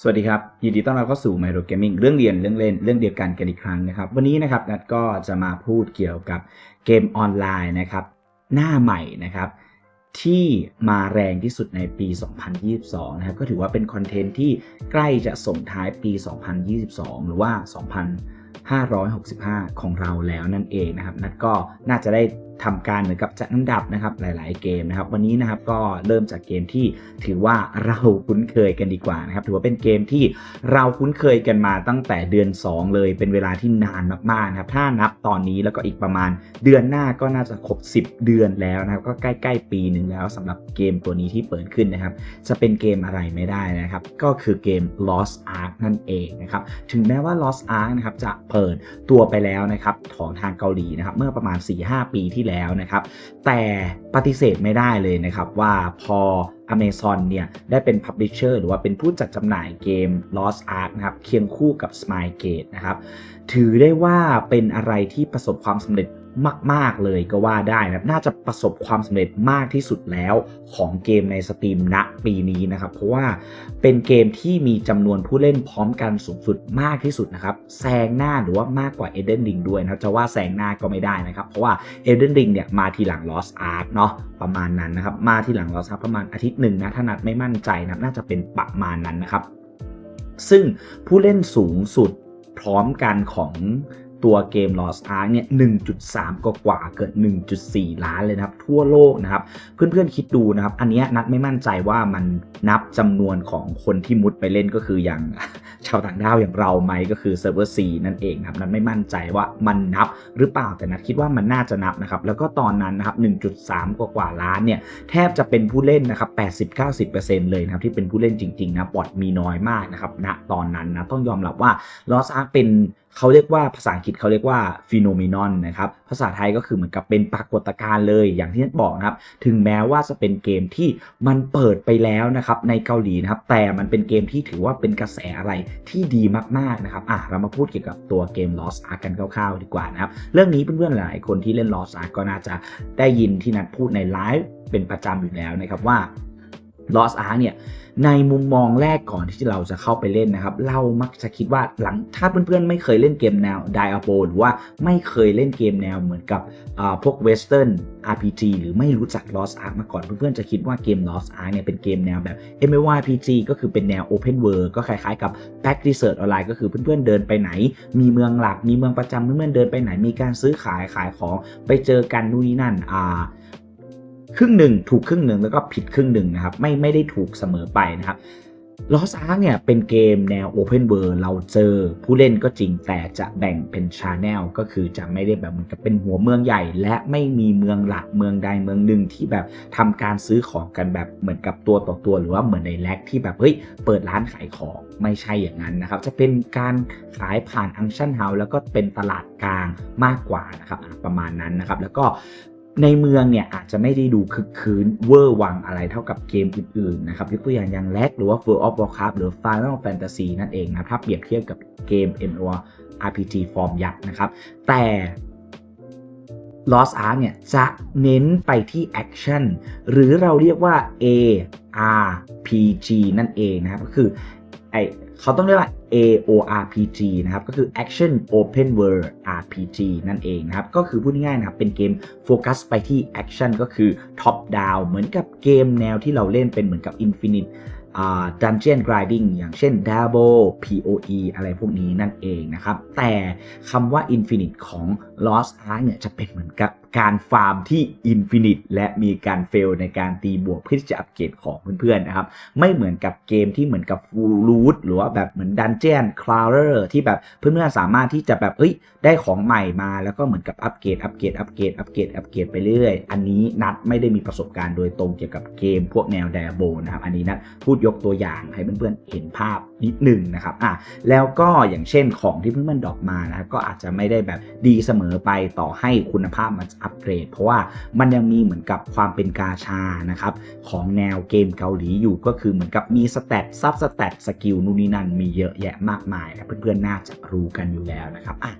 สวัสดีครับ ยินดีต้อนรับเข้าสู่ Miro Gaming เรื่องเรียนเรื่องเล่นเรื่องเดียวกันกันอีกครั้งนะครับ วันนี้นะครับนัดก็จะมาพูดเกี่ยวกับเกมออนไลน์นะครับ หน้าใหม่นะครับ ที่มาแรงที่สุดในปี 2022 นะครับ ก็ถือว่าเป็นคอนเทนต์ที่ใกล้จะส่งท้ายปี 2022 หรือว่า2,565 ของเราแล้วนั่นเองนะครับ นัดก็น่าจะได้ ทำการเหมือนกับจัดอันดับนะครับหลาย ๆ เกมนะครับ วันนี้นะครับก็เริ่มจากเกมที่ถือว่าเราคุ้นเคยกันดีกว่านะครับถือว่าเป็นเกมที่เราคุ้นเคยกันมาตั้งแต่เดือน 2 เลยเป็นเวลาที่นานมากๆนะครับถ้านับตอนนี้แล้วก็อีกประมาณเดือนหน้าก็น่าจะครบ 10 เดือนแล้วนะครับก็ใกล้ ๆ ปีหนึ่งแล้วสำหรับเกมตัวนี้ที่เปิดขึ้นนะครับจะเป็นเกมอะไรไม่ได้นะครับ ก็คือเกม Lost Ark นั่นเองนะครับถึงแม้ว่า Lost Ark นะครับจะเปิดตัวไปแล้วนะครับของทางเกาหลีนะครับเมื่อประมาณ 4-5 ปีที่แล้วนะครับ แต่ปฏิเสธไม่ได้เลยนะครับว่าพอ Amazon เนี่ยได้เป็น Publisher หรือว่าเป็นผู้จัดจำหน่ายเกม Lost Ark นะครับเคียงคู่กับ Smilegate นะครับถือได้ว่าเป็นอะไรที่ประสบความสำเร็จ มาก ๆ เลยก็ว่าได้นะครับน่าจะประสบความสำเร็จมากที่สุดแล้วของเกมในสตรีมณปีนี้นะครับ เพราะว่าเป็นเกมที่มีจำนวนผู้เล่นพร้อมกันสูงสุดมากที่สุดนะครับแซงหน้าหรือว่ามากกว่า Elden Ring ด้วยนะครับจะว่าแซงหน้าก็ไม่ได้นะครับ เพราะว่า Elden Ring เนี่ยมาทีหลัง Lost Ark เนาะประมาณนั้นนะครับ มาทีหลัง Lost Ark ประมาณอาทิตย์หนึ่งนะถ้านัดไม่มั่นใจนะน่าจะเป็นประมาณนั้นนะครับ ซึ่งผู้เล่นสูงสุดพร้อมกันของ ตัวเกม Lost Ark เนี่ย 1.3 กว่ากว่าเกิด 1.4 ล้านเลยนะครับ ทั่วโลกนะครับ เพื่อนๆคิดดูนะครับ อันนี้นัดไม่มั่นใจว่ามันนับจำนวนของคนที่มุดไปเล่นก็คืออย่างชาวต่างดาวอย่างเราไหมก็คือเซิร์ฟเวอร์ C นั่นเองนะครับ นัดไม่มั่นใจว่ามันนับหรือเปล่าแต่นัดคิดว่ามันน่าจะนับนะครับ แล้วก็ตอนนั้นนะครับ 1.3 กว่ากว่าล้านเนี่ย แทบจะเป็นผู้เล่นนะครับ 80-90%เลยนะครับที่เป็นผู้เล่นจริงๆนะบอทมีน้อยมากนะครับณตอนนั้นนะต้องยอมรับว่า Lost Ark เป็น เขาเรียกว่าภาษาอังกฤษเขาเรียกว่าฟีโนเมนอนนะครับภาษาไทยก็คือเหมือนกับเป็นปรากฏการณ์เลยอย่างที่นัทบอกนะครับ ถึงแม้ว่าจะเป็นเกมที่มันเปิดไปแล้วนะครับในเกาหลีนะครับ แต่มันเป็นเกมที่ถือว่าเป็นกระแสอะไรที่ดีมากๆนะครับอะเรามาพูดเกี่ยวกับตัวเกม Lost Ark กันคร่าวๆดีกว่านะครับ เรื่องนี้เพื่อนๆหลายคนที่เล่น Lost Ark ก็น่าจะได้ยินที่นัดพูดในไลฟ์เป็นประจำอยู่แล้วนะครับว่า Lost Ark เนี่ยในมุมมองแรกก่อนที่เราจะเข้าไปเล่นนะครับ เรามักจะคิดว่าหลังถ้าเพื่อนๆ ไม่เคยเล่นเกมแนว Diablo หรือว่าไม่เคยเล่นเกมแนวเหมือนกับอ่าพวก Western RPG หรือไม่รู้จัก Lost Ark มาก่อนเพื่อนๆจะคิดว่าเกม Lost Ark เนี่ยเป็นเกมแนวแบบ MMORPG ก็คือเป็นแนว Open World ก็คล้ายๆกับ Back Research Online ก็คือเพื่อนๆเดินไปไหน มีเมืองหลักมีเมืองประจำเพื่อนๆเดินไปไหนมีการซื้อขายขายของไปเจอกันนู่นนี่นั่นอ่า ครึ่งหนึ่งถูกครึ่งหนึ่งแล้วก็ผิดครึ่งหนึ่งนะครับไม่ไม่ได้ถูกเสมอไปนะครับลอสอาร์เนี่ยเป็นเกมแนว Open World เราเจอผู้เล่นก็จริงแต่จะแบ่งเป็นชาแนลก็คือจะไม่ได้แบบมือนกับเป็นหัวเมืองใหญ่ และไม่มีเมืองหลักเมืองใดเมืองหนึ่งที่แบบทำการซื้อของกันแบบเหมือนกับตัวต่อตัว หรือว่าเหมือนในแล็กที่แบบเฮ้ยเปิดร้านขายของไม่ใช่อย่างนั้นนะครับ จะเป็นการขายผ่านอังชันเฮาแล้วก็เป็นตลาดกลางมากกว่านะครับประมาณนั้นนะครับแล้วก็ ในเมืองเนี่ยอาจจะไม่ได้ดูคึกคืนเวอร์วังอะไรเท่ากับเกมอื่นๆนะครับยกตัวอย่างอย่างแลกหรือว่า World of Warcraft หรือ Final Fantasy นั่นเองนะถ้าเปรียบเทียบกับเกม MMORPG ฟอร์มยักษ์นะครับ แต่ Lost Ark เนี่ยจะเน้นไปที่แอคชั่นหรือเราเรียกว่า ARPG นั่นเองนะครับก็คือไอเขาต้องเรียกว่า AORPG นะครับก็คือ Action Open World RPG นั่นเองนะครับก็คือพูดง่ายๆนะครับเป็นเกมโฟกัสไปที่ Action ก็คือ Top Down เหมือนกับเกมแนวที่เราเล่นเป็นเหมือนกับ Infinite อ่า Dungeon Grinding อย่างเช่น Dabo POE อะไรพวกนี้นั่นเองนะครับ แต่คำว่า Infinite ของ Lost Ark เนี่ยจะเป็นเหมือนกับ การฟาร์มที่ Infinite และมีการเฟลในการตีบวกเพื่อที่จะอัปเกรดของเพื่อนๆนะครับ ไม่เหมือนกับเกมที่เหมือนกับ Full Root หรือว่าแบบเหมือน Dungeon Crawler ที่แบบเพื่อนๆสามารถที่จะแบบเอ้ยได้ของใหม่มาแล้วก็เหมือนกับอัปเกรดอัปเกรดอัปเกรดอัปเกรดอัปเกรดไปเรื่อย อันนี้นัดไม่ได้มีประสบการณ์โดยตรงเกี่ยวกับเกมพวกแนว Diablo นะครับอันนี้นัดพูดยกตัวอย่างให้เพื่อนๆเห็นภาพนิดหนึ่งนะครับอะแล้วก็อย่างเช่นของที่เพื่อนๆดอกมานะครับก็อาจจะไม่ได้แบบดีเสมอไปต่อให้คุณภาพมันอัปเกรด เพราะว่ามันยังมีเหมือนกับความเป็นกาชานะครับของแนวเกมเกาหลีอยู่ก็คือเหมือนกับมีสเตตซับสเตตสกิลนู่นนี่นั่นมีเยอะแยะมากมายนะเพื่อนๆน่าจะรู้กันอยู่แล้วนะครับอะ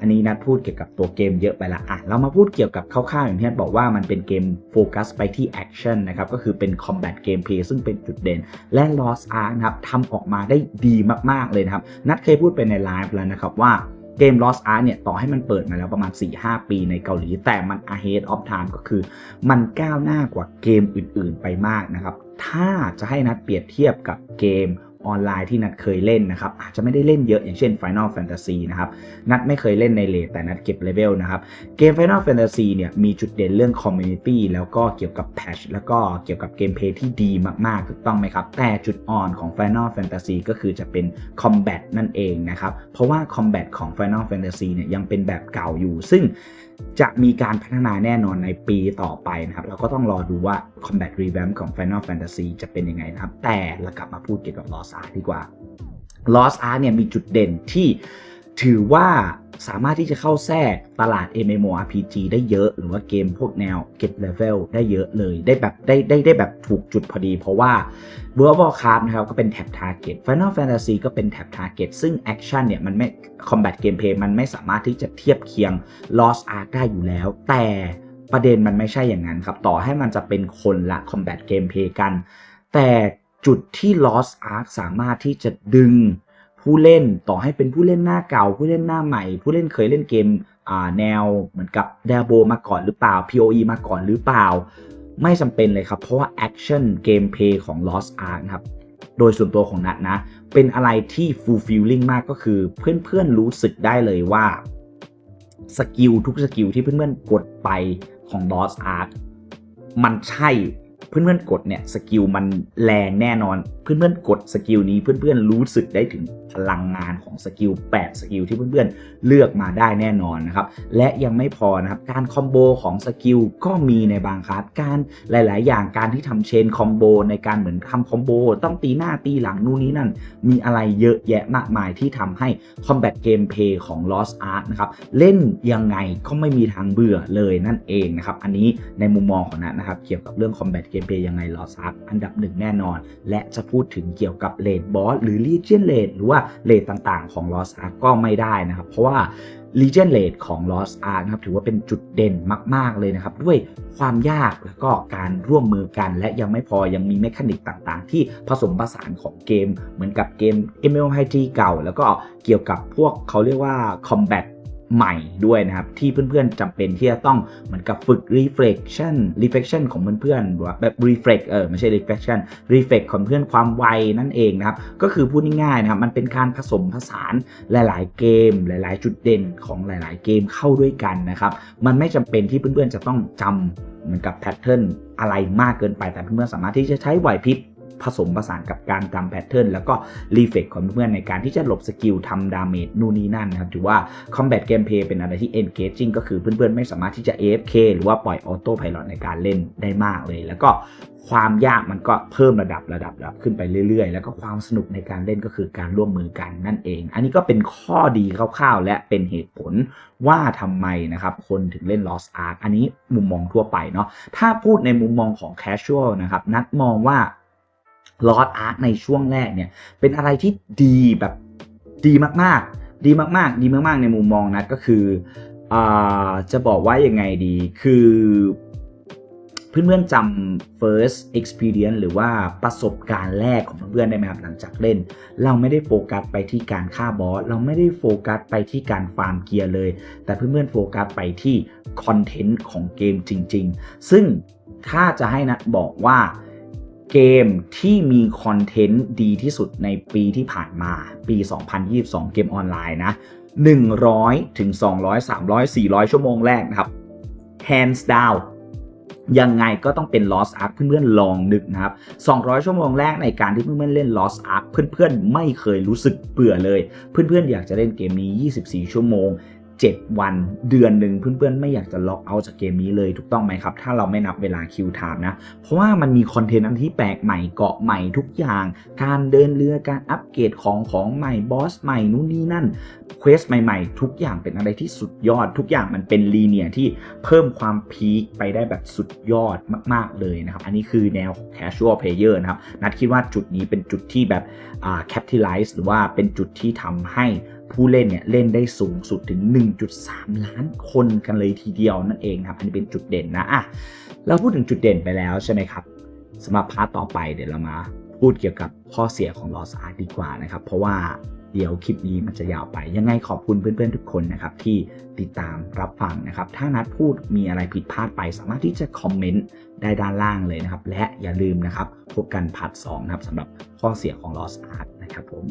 อันนี้นัดพูดเกี่ยวกับตัวเกมเยอะไปละอะเรามาพูดเกี่ยวกับคร่าวๆอย่างที่นัดบอกว่ามันเป็นเกมโฟกัสไปที่แอคชั่นนะครับก็คือเป็นคอมแบทเกมเพลย์ซึ่งเป็นจุดเด่น และ Lost Ark นะครับทำออกมาได้ดีมากๆเลยนะครับนัดเคยพูดไปในไลฟ์แล้วนะครับว่า เกม Lost Ark เนี่ยต่อให้มันเปิดมาแล้วประมาณ 4-5 ปีในเกาหลี แต่มัน ahead of time ก็คือ มันก้าวหน้ากว่าเกมอื่นๆไปมากนะครับ ถ้าจะให้นัดเปรียบเทียบกับเกม ออนไลน์ที่นัดเคยเล่นนะครับอาจจะไม่ได้เล่นเยอะอย่างเช่น Final Fantasy นะครับนัดไม่เคยเล่นในเลทแต่นัดเก็บเลเวลนะครับเกม Final Fantasy เนี่ยมีจุดเด่นเรื่อง Community แล้วก็เกี่ยวกับ Patch แล้วก็เกี่ยวกับเกมเพลย์ที่ดีมากๆถูกต้องไหมครับ แต่จุดอ่อนของ Final Fantasy ก็คือจะเป็น Combat นั่นเองนะครับเพราะว่า Combat ของ Final Fantasy เนี่ยยังเป็นแบบเก่าอยู่ซึ่งจะมีการพัฒนาแน่นอนในปีต่อไปนะครับเราก็ต้องรอดูว่า Combat Revamp ของ Final Fantasy จะเป็นยังไงนะครับ แต่เรากลับมาพูดเกี่ยวกับ Lost Ark ดีกว่า Lost Ark เนี่ยมีจุดเด่นที่ถือว่าสามารถที่จะเข้าแทรกตลาด MMORPG ได้เยอะ หรือว่าเกมพวกแนวเก็บเลเวลได้เยอะเลย ได้แบบได้ได้ได้แบบถูกจุดพอดี เพราะว่า World of Warcraft นะครับก็เป็นแท็บ Target Final Fantasy ก็เป็นแท็บ Target ซึ่ง Action เนี่ยมันไม่ Combat Gameplay มันไม่สามารถที่จะเทียบเคียง Lost Ark ได้อยู่แล้ว แต่ประเด็นมันไม่ใช่อย่างนั้นครับ ต่อให้มันจะเป็นคนละ Combat Gameplay กัน แต่ จุดที่ Lost Ark สามารถที่จะดึงผู้เล่นต่อให้เป็นผู้เล่นหน้าเก่า ผู้เล่นหน้าใหม่ ผู้เล่นเคยเล่นเกมแนวเหมือนกับ d a b o มาก่อนหรือเปล่า PoE มาก่อนหรือเปล่า ไม่จำเป็นเลยครับ เพราะว่า Action Gameplay ของ Lost Ark นะครับโดยส่วนตัวของนัดนะ เป็นอะไรที่ fulfilling มากก็คือเพื่อนๆรู้สึกได้เลยว่าสกิลทุกสกิลที่เพื่อนๆกดไปของ Lost Ark มันใช่ เพื่อนๆกดเนี่ยสกิลมันแรงแน่นอน เพื่อนๆกดสกิลนี้เพื่อนๆรู้สึกได้ถึง พลังงานของสกิล8สกิลที่เพื่อนๆ เลือกมาได้แน่นอนนะครับ และยังไม่พอนะครับ การคอมโบของสกิลก็มีในบางคลาสการหลาย ๆ อย่างการที่ทำเชนคอมโบในการเหมือนทำคอมโบต้องตีหน้าตีหลังนู่นนี่นั่น มีอะไรเยอะแยะมากมายที่ทำให้ Combat Gameplay ของ Lost Ark นะครับ เล่นยังไงก็ไม่มีทางเบื่อเลยนั่นเองนะครับ อันนี้ในมุมมองของนัทนะครับ เกี่ยวกับเรื่อง Combat Gameplay ยังไง Lost Ark อันดับหนึ่งแน่นอน และจะพูดถึงเกี่ยวกับเลดบอสหรือ Legion Raid หรือว่าเลทต่างๆ ของ Lost Ark ก็ไม่ได้นะครับ เพราะว่า Legion Rate ของ Lost Ark นะครับถือว่าเป็นจุดเด่นมาก ๆ เลยนะครับ ด้วยความยากแล้วก็การร่วมมือกัน และยังไม่พอยังมีเมคานิกต่างๆ ที่ผสมผสานของเกม เหมือนกับเกม MMORPG เก่า แล้วก็เกี่ยวกับพวกเขาเรียกว่า Combat ใหม่ด้วยนะครับ ที่เพื่อนๆจำเป็นที่จะต้องเหมือนกับฝึก reflection reflection ของเพื่อนๆหรือแบบ reflect เออไม่ใช่ reflection reflect ของเพื่อนความไวนั่นเองนะครับ ก็คือพูดง่ายๆนะครับ มันเป็นการผสมผสานหลายๆเกม หลาย ๆ จุดเด่นของหลาย ๆ เกมเข้าด้วยกันนะครับ มันไม่จำเป็นที่เพื่อนๆจะต้องจำเหมือนกับแพทเทิร์นอะไรมากเกินไปแต่เพื่อนๆสามารถที่จะใช้ไหวพริบ ผสมผสานกับการจำแพทเทิร์นแล้วก็รีเฟกของเพื่อนในการที่จะหลบสกิลทำดาเมจนู่นนี่นั่นนะครับถือว่า Combat Gameplay เป็นอะไรที่ engaging ก็คือเพื่อนๆ ไม่สามารถที่จะ AFK หรือว่าปล่อยออโต้ไพลอตในการเล่นได้มากเลย แล้วก็ความยากมันก็เพิ่มระดับระดับระดับขึ้นไปเรื่อยๆ แล้วก็ความสนุกในการเล่นก็คือการร่วมมือกันนั่นเอง อันนี้ก็เป็นข้อดีคร่าวๆ และเป็นเหตุผลว่าทำไมนะครับคนถึงเล่น Lost Ark อันนี้มุมมองทั่วไปเนาะถ้าพูดในมุมมองของ casual นะครับนัดมองว่า ลอ s อาร์ในช่วงแรกเนี่ย เป็นอะไรที่ดีแบบดีมากๆ ดีมากๆ ดีมากๆ ในมุมมองนะก็คืออจะบอกว่ายังไงดีคือเพื่อนๆจำ first experience หรือว่าประสบการณ์แรกของเพื่อนๆได้ไหมครับหลังจากเล่น เราไม่ได้โฟกัสไปที่การฆ่าบอสเราไม่ได้โฟกัสไปที่การฟาร์มเกียร์เลย แต่เพื่อนๆโฟกัสไปที่คอนเทนต์ของเกมจริง ๆ ซึ่งถ้าจะให้นะบอกว่า เกมที่มีคอนเทนต์ดีที่สุดในปีที่ผ่านมาปี 2022 เกมออนไลน์นะ 100 ถึง 200 300 400 ชั่วโมงแรกนะครับ hands down ยังไงก็ต้องเป็น Lost Ark เพื่อนๆลองนึกนะครับ 200 ชั่วโมงแรกในการที่เพื่อนๆเล่น Lost Ark เพื่อนๆไม่เคยรู้สึกเบื่อเลย เพื่อนๆอยากจะเล่นเกมนี้ 24 ชั่วโมง 7 วันเดือนหนึ่งเพื่อนๆ ไม่อยากจะล็อกเอาจากเกมนี้เลยถูกต้องไหมครับ ถ้าเราไม่นับเวลาคิวไทม์นะ เพราะว่ามันมีคอนเทนต์อันที่แปลกใหม่เกาะใหม่ทุกอย่าง การเดินเรือการอัปเกรดของของใหม่บอสใหม่นู่นนี่นั่นเควสใหม่ๆ ทุกอย่างเป็นอะไรที่สุดยอด ทุกอย่างมันเป็นลีเนียที่เพิ่มความพีคไปได้แบบสุดยอดมากๆเลยนะครับ อันนี้คือแนวของ casual player นะครับนัดคิดว่าจุดนี้เป็นจุดที่แบบอ่า capitalize หรือว่าเป็นจุดที่ทำให้ ผู้เล่นเนี่ยเล่นได้สูงสุดถึง 1.3 ล้านคนกันเลยทีเดียวนั่นเองครับ อันนี้เป็นจุดเด่นนะอะเราพูดถึงจุดเด่นไปแล้วใช่ไหมครับสำหรับพาร์ทต่อไปเดี๋ยวเรามาพูดเกี่ยวกับข้อเสียของ Lost Ark ดีกว่านะครับ เพราะว่าเดี๋ยวคลิปนี้มันจะยาวไป ยังไงขอบคุณเพื่อนๆทุกคนนะครับที่ติดตามรับฟังนะครับ ถ้านัดพูดมีอะไรผิดพลาดไป สามารถที่จะคอมเมนต์ได้ด้านล่างเลยนะครับ และอย่าลืมนะครับพบกันพาร์ท2นะครับสำหรับข้อเสียของ Lost Ark นะครับผม